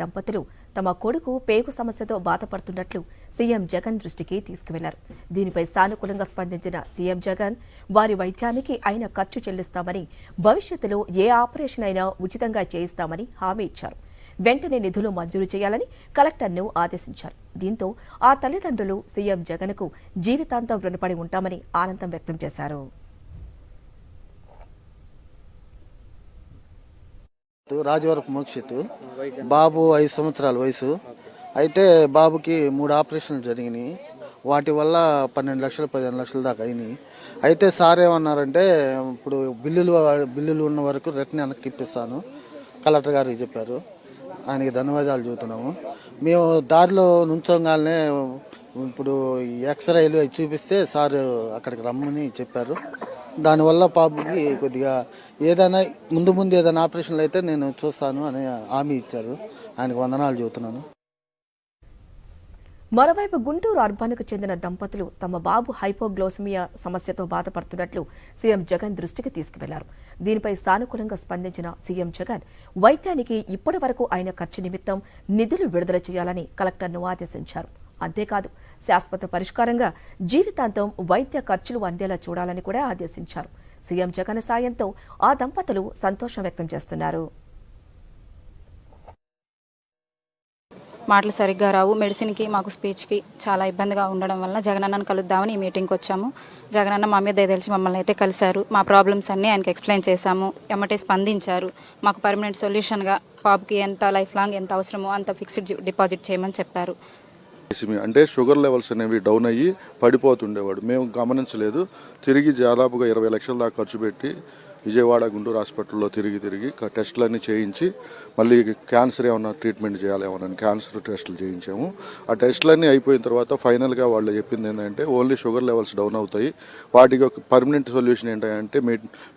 దంపతులు తమ కొడుకు పేగు సమస్యతో బాధపడుతున్నట్లు సీఎం జగన్ దృష్టికి తీసుకువెళ్ళారు. దీనిపై సానుకూలంగా స్పందించిన సీఎం జగన్ వారి వైద్యానికి అయిన ఖర్చు చెల్లిస్తామని భవిష్యత్తులో ఏ ఆపరేషన్ అయినా ఉచితంగా చేయిస్తామని హామీ ఇచ్చారు. వెంటనే నిధులు మంజూరు చేయాలని కలెక్టర్ను ఆదేశించారు. దీంతో ఆ తల్లిదండ్రులు సీఎం జగన్కు జీవితాంతం రుణపడి ఉంటామని ఆనందం వ్యక్తం చేశారు. రాజవరపు మోక్షిత్. బాబు ఐదు సంవత్సరాల వయసు. అయితే బాబుకి మూడు ఆపరేషన్లు జరిగినాయి. వాటి వల్ల పన్నెండు లక్షలు పదిహేను లక్షల దాకా అయినాయి. అయితే సార్ ఏమన్నారంటే ఇప్పుడు బిల్లులు బిల్లులు ఉన్న వరకు రిటర్న్ వెనక్కి ఇప్పిస్తాను. కలెక్టర్ గారికి చెప్పారు. ఆయనకి ధన్యవాదాలు చెబుతున్నాము. మేము దారిలో నుంచోగానే ఇప్పుడు ఎక్స్రేలు అవి చూపిస్తే సార్ అక్కడికి రమ్మని చెప్పారు. దానివల్ల పాపకి కొద్దిగా ఏదైనా ముందు ముందు ఏదైనా ఆపరేషన్లు అయితే నేను చూస్తాను అని హామీ ఇచ్చారు. ఆయనకు వందనాలు చెబుతున్నాను. మరోవైపు గుంటూరు అర్బన్కు చెందిన దంపతులు తమ బాబు హైపోగ్లోసిమియా సమస్యతో బాధపడుతున్నట్లు సీఎం జగన్ దృష్టికి తీసుకువెళ్ళారు. దీనిపై సానుకూలంగా స్పందించిన సీఎం జగన్ వైద్యానికి ఇప్పటి వరకు ఆయన ఖర్చు నిమిత్తం నిధులు విడుదల చేయాలని కలెక్టర్ను ఆదేశించారు. అంతేకాదు శాశ్వత పరిష్కారంగా జీవితాంతం వైద్య ఖర్చులు అందేలా చూడాలని కూడా ఆదేశించారు. సీఎం జగన్ సాయంతో ఆ దంపతులు సంతోషం వ్యక్తం చేస్తున్నారు. మాటలు సరిగ్గా రావు. మెడిసిన్కి మాకు స్పీచ్కి చాలా ఇబ్బందిగా ఉండడం వల్ల జగనన్నను కలుద్దామని ఈ మీటింగ్కి వచ్చాము. జగనన్న మా మీద దయ తెలిసి మమ్మల్ని అయితే కలిశారు. మా ప్రాబ్లమ్స్ అన్నీ ఆయనకి ఎక్స్ప్లెయిన్ చేశాము. ఎమ్మటే స్పందించారు. మాకు పర్మనెంట్ సొల్యూషన్గా బాబుకి ఎంత లైఫ్ లాంగ్ ఎంత అవసరమో అంత ఫిక్స్డ్ డిపాజిట్ చేయమని చెప్పారు. అంటే షుగర్ లెవెల్స్ అనేవి డౌన్ అయ్యి పడిపోతుండేవాడు. మేము గమనించలేదు. తిరిగి దాదాపుగా ఇరవై లక్షల దాకా ఖర్చు పెట్టి విజయవాడ గుంటూరు హాస్పిటల్లో తిరిగి తిరిగి టెస్టులన్నీ చేయించి మళ్ళీ క్యాన్సర్ ఏమన్నా ట్రీట్మెంట్ చేయాలేమోనని క్యాన్సర్ టెస్టులు చేయించాము. ఆ టెస్టులన్నీ అయిపోయిన తర్వాత ఫైనల్గా వాళ్ళు చెప్పింది ఏంటంటే ఓన్లీ షుగర్ లెవెల్స్ డౌన్ అవుతాయి. వాటికి ఒక పర్మనెంట్ సొల్యూషన్ ఏంటంటే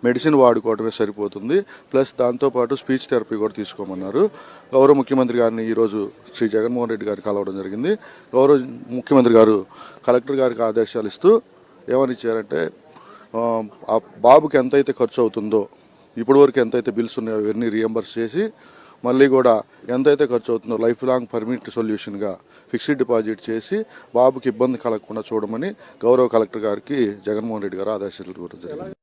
మెడిసిన్ వాడుకోవడమే సరిపోతుంది. ప్లస్ దాంతోపాటు స్పీచ్ థెరపీ కూడా తీసుకోమన్నారు. గౌరవ ముఖ్యమంత్రి గారిని ఈరోజు శ్రీ జగన్మోహన్ రెడ్డి గారు కలవడం జరిగింది. గౌరవ ముఖ్యమంత్రి గారు కలెక్టర్ గారికి ఆదేశాలు ఇస్తూ ఏమని ఇచ్చారంటే ఆ, బాబుకి ఎంతైతే ఖర్చు అవుతుందో ఇప్పటి వరకు ఎంతైతే బిల్స్ ఉన్నాయో అవన్నీ రియంబర్స్ చేసి మళ్ళీ కూడా ఎంతైతే ఖర్చు అవుతుందో లైఫ్ లాంగ్ పర్మనెంట్ సొల్యూషన్గా ఫిక్స్డ్ డిపాజిట్ చేసి బాబుకి ఇబ్బంది కలగకుండా చూడమని గౌరవ కలెక్టర్ గారికి జగన్మోహన్ రెడ్డి గారు ఆదేశాలు కూడా జరిగింది.